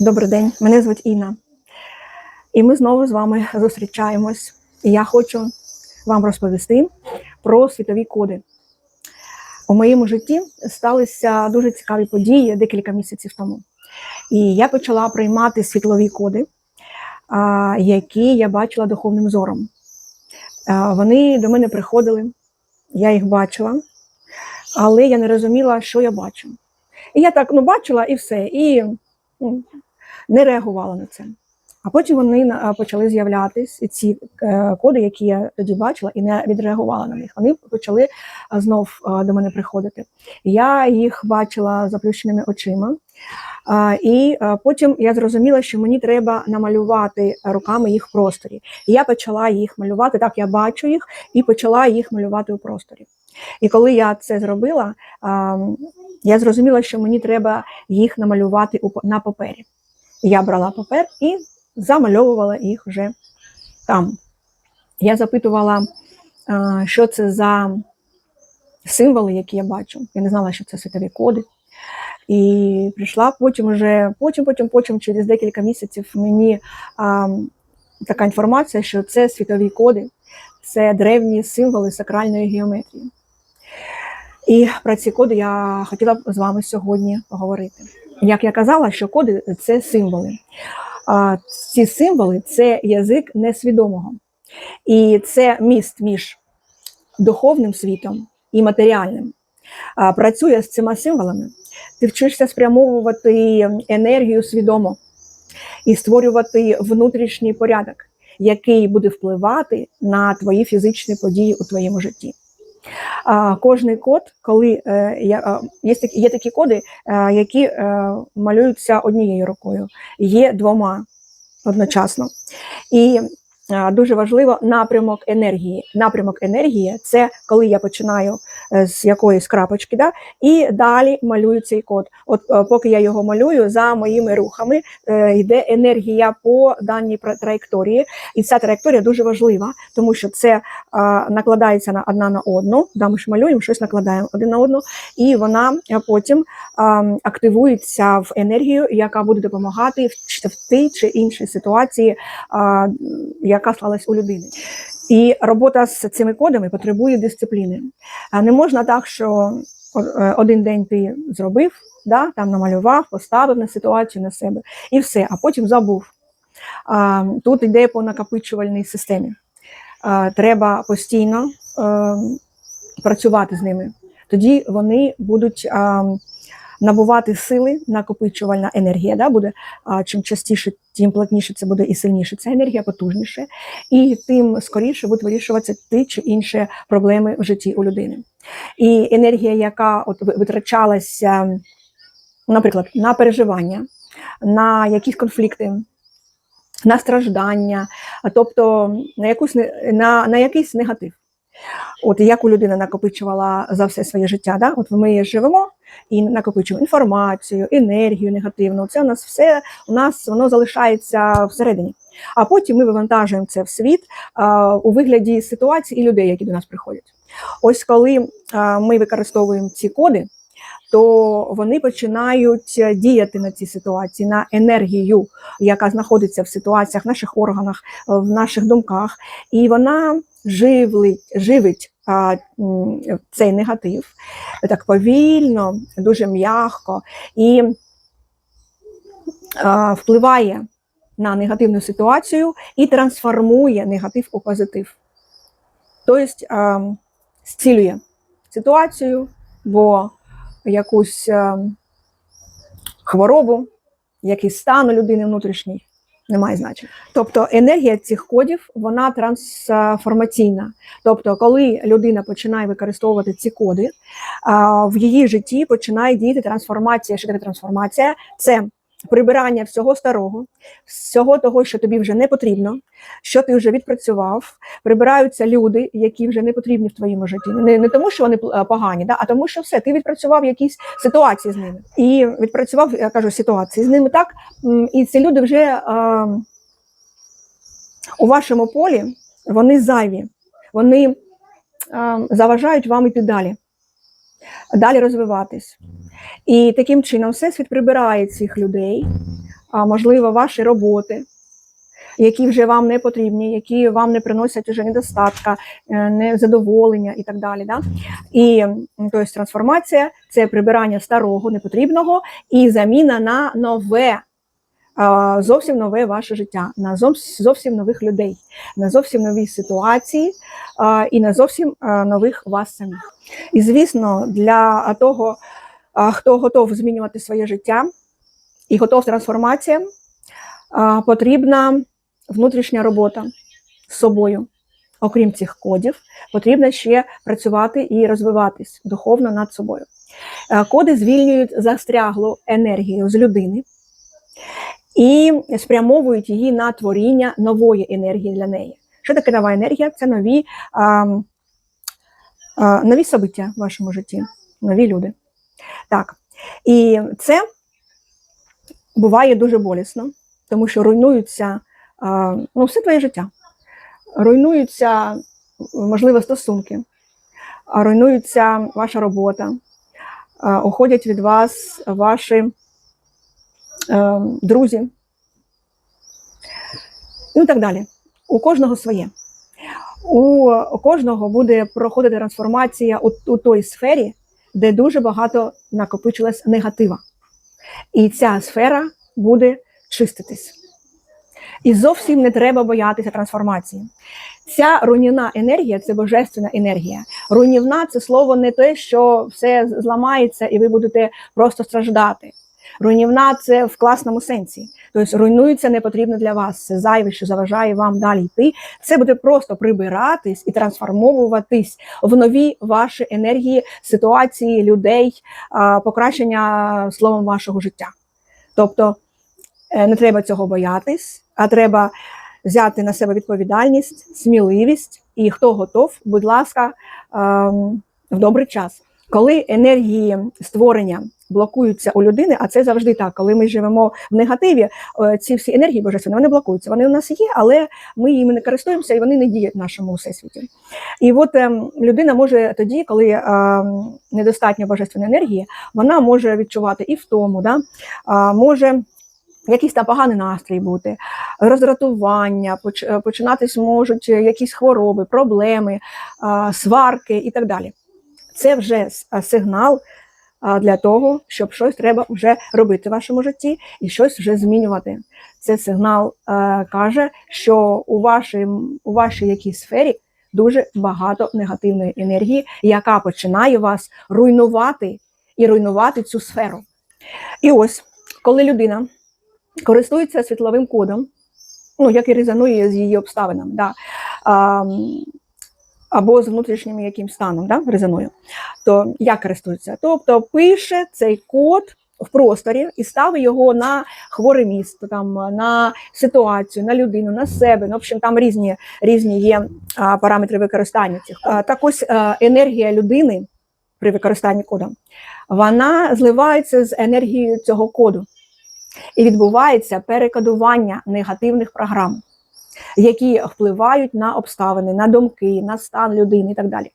Добрий день, мене звуть Інна. І ми знову з вами зустрічаємось. І я хочу вам розповісти про світові коди. У моєму житті сталися дуже цікаві події декілька місяців тому. І я почала приймати світлові коди, які я бачила духовним зором. Вони до мене приходили, я їх бачила, але я не розуміла, що я бачу. І я так ну, бачила і все. І ну, не реагувала на це. А потім вони почали з'являтись, ці е, коди, які я тоді бачила, і не відреагувала на них. Вони почали знов до мене приходити. Я їх бачила заплющеними очима. І потім я зрозуміла, що мені треба намалювати руками їх в просторі. І я почала їх малювати, так я бачу їх, і почала їх малювати у просторі. І коли я це зробила, я зрозуміла, що мені треба їх намалювати на папері. Я брала папер і замальовувала їх вже там. Я запитувала, що це за символи, які я бачу. Я не знала, що це світові коди. І прийшла потім вже, потім, потім, потім, через декілька місяців мені а, така інформація, що це світові коди, це древні символи сакральної геометрії. І про ці коди я хотіла б з вами сьогодні поговорити. Як я казала, що коди це символи. А ці символи це язик несвідомого. І це міст між духовним світом і матеріальним. А, працює з цими символами, ти вчишся спрямовувати енергію свідомо і створювати внутрішній порядок, який буде впливати на твої фізичні події у твоєму житті. А, кожний код, коли е, є, є такі коди, е, які е, малюються однією рукою, є двома одночасно. І дуже важливо напрямок енергії. Напрямок енергії це коли я починаю е, з якоїсь крапочки, да, і далі малюю цей код. От е, поки я його малюю, за моїми рухами е, йде енергія по даній траєкторії. І ця траєкторія дуже важлива, тому що це накладається на одна на одну. Да, ми ж малюємо, щось накладаємо один на одну, і вона потім активується в енергію, яка буде допомагати в, тій чи іншій ситуації, яка сталася у людини. І робота з цими кодами потребує дисципліни. Не можна так, що е, один день ти зробив, да, там намалював, поставив на ситуацію на себе і все, а потім забув. Тут йде по накопичувальній системі. Треба постійно е, працювати з ними. Тоді вони будуть а, набувати сили, накопичувальна енергія. Да, буде, а, чим частіше, тим плотніше це буде і сильніше ця енергія, потужніше, і тим скоріше будуть вирішуватися ті чи інші проблеми в житті у людини. І енергія, яка от витрачалася, наприклад, на переживання, на якісь конфлікти, на страждання, тобто на, якусь, на, на якийсь негатив. От яку людина накопичувала за все своє життя. Да? От ми живемо і накопичуємо інформацію, енергію негативну. Це у нас все у нас воно залишається всередині. А потім ми вивантажуємо це в світ а, у вигляді ситуацій і людей, які до нас приходять. Ось коли а, ми використовуємо ці коди, то вони починають е, діяти на ці ситуації, на енергію, яка знаходиться в ситуаціях, в наших органах, е, в наших думках, і вона живлить, живить а, цей негатив так повільно, дуже м'яко і а, впливає на негативну ситуацію і трансформує негатив у позитив. Тобто а, зцілює ситуацію, бо якусь а, хворобу, якийсь стан у людини внутрішній. Немає значення. Тобто енергія цих кодів вона трансформаційна. Тобто, коли людина починає використовувати ці коди, в її житті починає діяти трансформація. Що трансформація? Це прибирання всього старого, всього того, що тобі вже не потрібно, що ти вже відпрацював. Прибираються люди, які вже не потрібні в твоєму житті. Не, не тому, що вони е, погані, да, а тому, що все, ти відпрацював якісь ситуації з ними. І відпрацював, я кажу, ситуації з ними так. І ці люди вже а, у вашому полі вони зайві, вони а, заважають вам іти далі, далі розвиватись. І таким чином всесвіт прибирає цих людей, а, можливо, ваші роботи, які вже вам не потрібні, які вам не приносять уже недостатка, е, незадоволення і так далі. Да? І тобто, трансформація це прибирання старого, непотрібного і заміна на нове. Зовсім нове ваше життя, на зовсім нових людей, на зовсім нові ситуації і на зовсім нових вас самих. І звісно, для того, хто готов змінювати своє життя і готов трансформаціям, потрібна внутрішня робота з собою. Окрім цих кодів, потрібно ще працювати і розвиватись духовно над собою. Е, Коди звільнюють застряглу енергію з людини і спрямовують її на творіння нової енергії для неї. Що таке нова енергія? Це нові, а, а, нові собиття в вашому житті, нові люди. Так. І це буває дуже болісно, тому що руйнуються ну, все твоє життя. Руйнуються, можливо, стосунки, руйнується ваша робота, а, уходять від вас ваші друзі. Ну і так далі. У кожного своє. У кожного буде проходити трансформація у, у той сфері, де дуже багато накопичилось негатива. І ця сфера буде чиститись. І зовсім не треба боятися трансформації. Ця руйнівна енергія це божественна енергія. Руйнівна це слово не те, що все зламається і ви будете просто страждати. Руйнівна це в класному сенсі. Тобто руйнується не потрібно для вас. Це зайве, що заважає вам далі йти. Це буде просто прибиратись і трансформовуватись в нові ваші енергії, ситуації, людей, покращення словом вашого життя. Тобто е, не треба цього боятись, а треба взяти на себе відповідальність, сміливість, і хто готов, будь ласка, ем, в добрий час. Коли енергії створення блокуються у людини, а це завжди так, коли ми живемо в негативі, е, ці всі енергії божественні, вони блокуються. Вони у нас є, але ми їми не користуємося і вони не діють в нашому всесвіті. І от ем, людина може тоді, коли ем, недостатньо божественної енергії, вона може відчувати і втому, да? може якийсь там поганий настрій бути, роздратування, е, починатись можуть якісь хвороби, проблеми, сварки і так далі. Це вже сигнал а, для того, щоб щось треба вже робити в вашому житті і щось вже змінювати. Це сигнал е, каже, що у вашій, у вашій якійсь сфері дуже багато негативної енергії, яка починає вас руйнувати і руйнувати цю сферу. І ось, коли людина користується світловим кодом, ну, як і резонує з її обставинами, да, а, або з внутрішнім яким станом да, резонує, то як користується? Тобто пише цей код в просторі і ставить його на хворе місто, там, на ситуацію, на людину, на себе. Ну, в общем, там різні, різні є а, параметри використання цих. А, так ось а, енергія людини при використанні коду, вона зливається з енергією цього коду. І відбувається перекодування негативних програм, які впливають на обставини, на думки, на стан людини і так далі.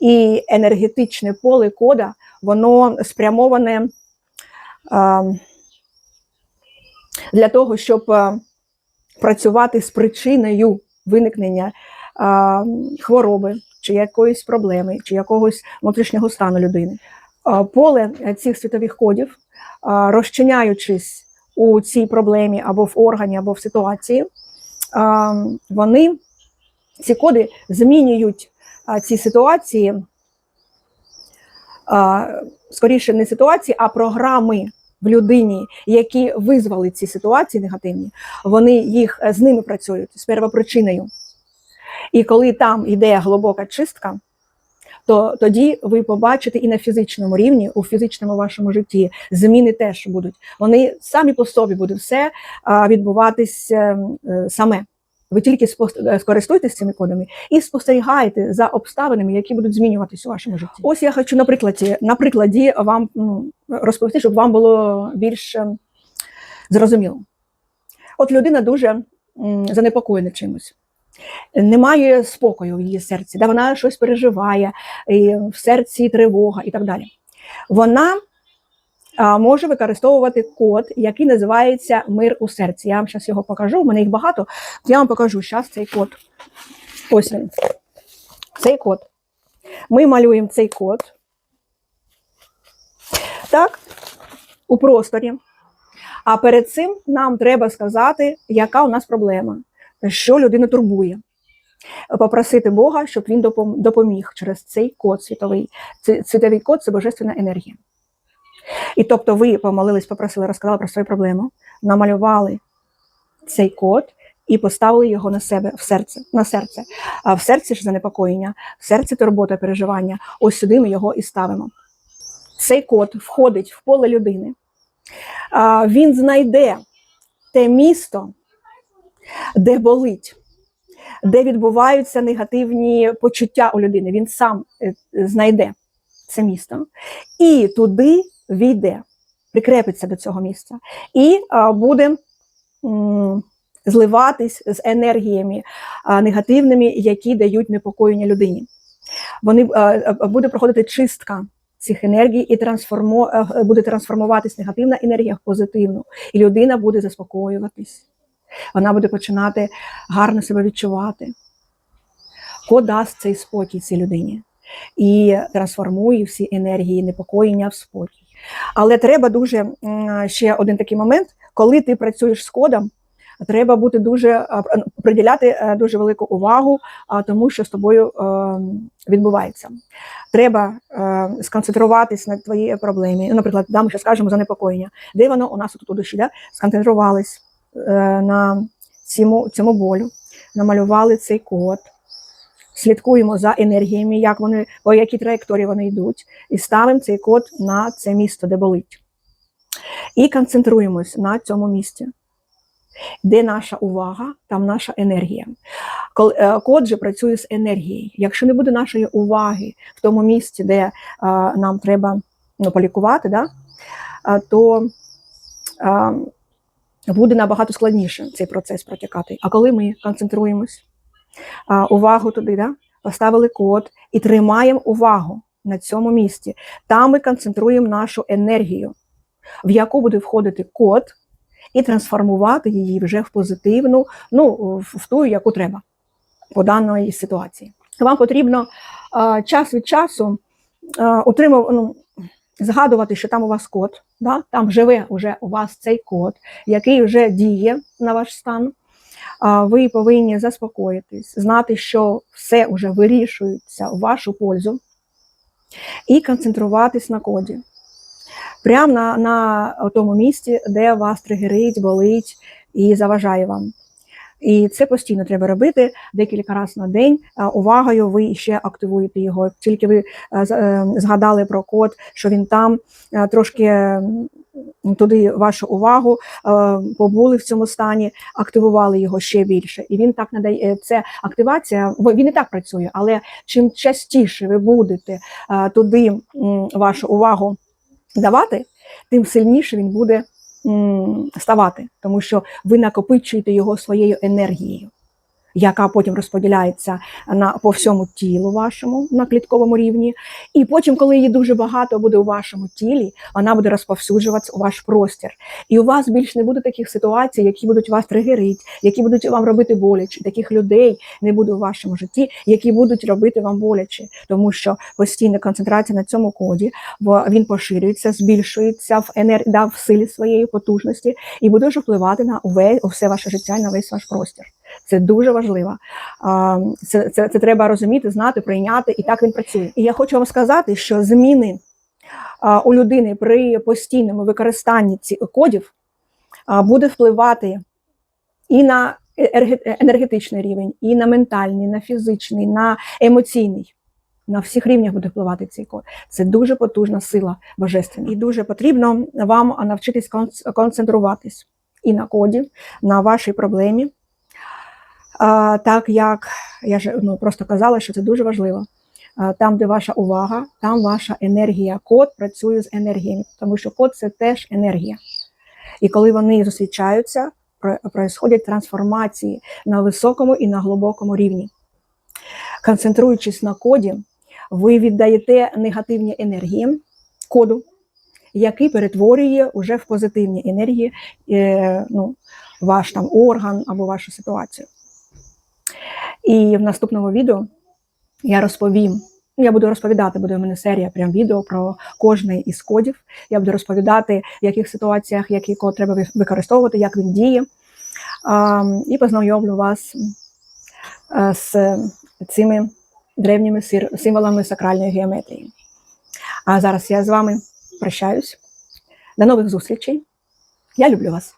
І енергетичне поле кода, воно спрямоване е, для того, щоб е, працювати з причиною виникнення е, хвороби, чи якоїсь проблеми, чи якогось внутрішнього стану людини. Поле цих світових кодів, розчиняючись у цій проблемі або в органі, або в ситуації, вони ці коди змінюють ці ситуації, скоріше не ситуації, а програми в людині, які визвали ці ситуації негативні, вони їх е, з ними працюють з первопричиною. І коли там йде глибока чистка, то тоді ви побачите і на фізичному рівні, у фізичному вашому житті зміни теж будуть. Вони самі по собі буде все а, відбуватись е, саме. Ви тільки е, скористуйтесь цими кодами і спостерігаєте за обставинами, які будуть змінюватись у вашому житті. Ось я хочу на прикладі, на прикладі вам ну, розповісти, щоб вам було більш е, зрозуміло. От людина дуже занепокоєна чимось. Немає спокою в її серці, да, вона щось переживає, і в серці тривога і так далі. Вона може використовувати код, який називається Мир у серці. Я вам зараз його покажу. У мене їх багато. Я вам покажу зараз цей код. Ось він. Цей код. Ми малюємо цей код. Так, у просторі. А перед цим нам треба сказати, яка у нас проблема, що людину турбує. Попросити Бога, щоб він допоміг через цей код світовий. Світовий код це божественна енергія. І тобто ви помолились, попросили, розказали про свою проблему, намалювали цей код і поставили його на себе в серце. На серце. А в серці ж занепокоєння, в серці турбота, переживання. Ось сюди ми його і ставимо. Цей код входить в поле людини. Він знайде те місто, де болить, де відбуваються негативні почуття у людини. Він сам е, знайде це місто і туди війде, прикрепиться до цього місця і буде зливатись з енергіями негативними, які дають непокоєння людині. Вони а, буде проходити чистка цих енергій і трансформо, е, буде трансформуватись негативна енергія в позитивну, і людина буде заспокоюватись. Вона буде починати гарно себе відчувати. Код дасть цей спокій цій людині і трансформує всі енергії непокоєння в спокій. Але треба дуже ще один такий момент, коли ти працюєш з кодом, треба бути дуже приділяти е, дуже велику увагу тому, що з тобою е, відбувається. Треба е, сконцентруватись на твоїй проблемі. Ну, Наприклад, да, ми ще скажемо занепокоєння. Де воно у нас тут у? Да? Сконцентрувались е, на цьому, цьому болю, намалювали цей код. Слідкуємо за енергіями, як вони, по якій траєкторії вони йдуть, і ставимо цей код на це місто, де болить. І концентруємось на цьому місці. Де наша увага, там наша енергія. Е, Код же працює з енергією. Якщо не буде нашої уваги в тому місці, де е, нам треба ну, полікувати, да, е, то е, буде набагато складніше цей процес протікати. А коли ми концентруємось, увагу туди, да? поставили код і тримаємо увагу на цьому місці. Там ми концентруємо нашу енергію, в яку буде входити код, і трансформувати її вже в позитивну, ну, в ту, яку треба по даної ситуації. Вам потрібно час від часу а, утримав, ну, згадувати, що там у вас код, да? там живе вже у вас цей код, який вже діє на ваш стан ви повинні заспокоїтись, знати, що все вже вирішується в вашу пользу, і концентруватись на коді. Прямо на, на тому місці, де вас тригерить, болить і заважає вам. І це постійно треба робити декілька разів на день. Увагою ви ще активуєте його. Тільки ви е, е, згадали про код, що він там е, трошки туди вашу увагу, е, побули в цьому стані, активували його ще більше. І він так надає е, це активація. Він і так працює, але чим частіше ви будете е, туди вашу увагу давати, тим сильніше він буде ставати, тому що ви накопичуєте його своєю енергією. Яка потім розподіляється на по всьому тілу вашому на клітковому рівні, і потім, коли її дуже багато буде у вашому тілі, вона буде розповсюджуватися у ваш простір. І у вас більш не буде таких ситуацій, які будуть вас тригерити, які будуть вам робити боляче. Таких людей не буде у вашому житті, які будуть робити вам боляче, тому що постійна концентрація на цьому коді, він поширюється, збільшується в енер... да, в силі своєї потужності і буде вже впливати на уве... все ваше життя, на весь ваш простір. Це дуже важливо. Це, це, це треба розуміти, знати, прийняти, і так він працює. І я хочу вам сказати, що зміни у людини при постійному використанні цих кодів буде впливати і на енергетичний рівень, і на ментальний, на фізичний, на емоційний. На всіх рівнях буде впливати цей код. Це дуже потужна сила божественна. І дуже потрібно вам навчитись конц- концентруватись і на коді, на вашій проблемі. Так як я ж ну, просто казала, що це дуже важливо. Там, де ваша увага, там ваша енергія. Код працює з енергіями, тому що код це теж енергія. І коли вони зустрічаються, про- происходять трансформації на високому і на глибокому рівні. Концентруючись на коді, ви віддаєте негативні енергії коду, який перетворює уже в позитивні енергії е, ну, ваш там орган або вашу ситуацію. І в наступному відео я розповім. Я буду розповідати, буде в мене серія прям відео про кожний із кодів. Я буду розповідати, в яких ситуаціях який код треба використовувати, як він діє. І познайомлю вас е, з цими древніми символами сакральної геометрії. А зараз я з вами прощаюсь. До нових зустрічей. Я люблю вас.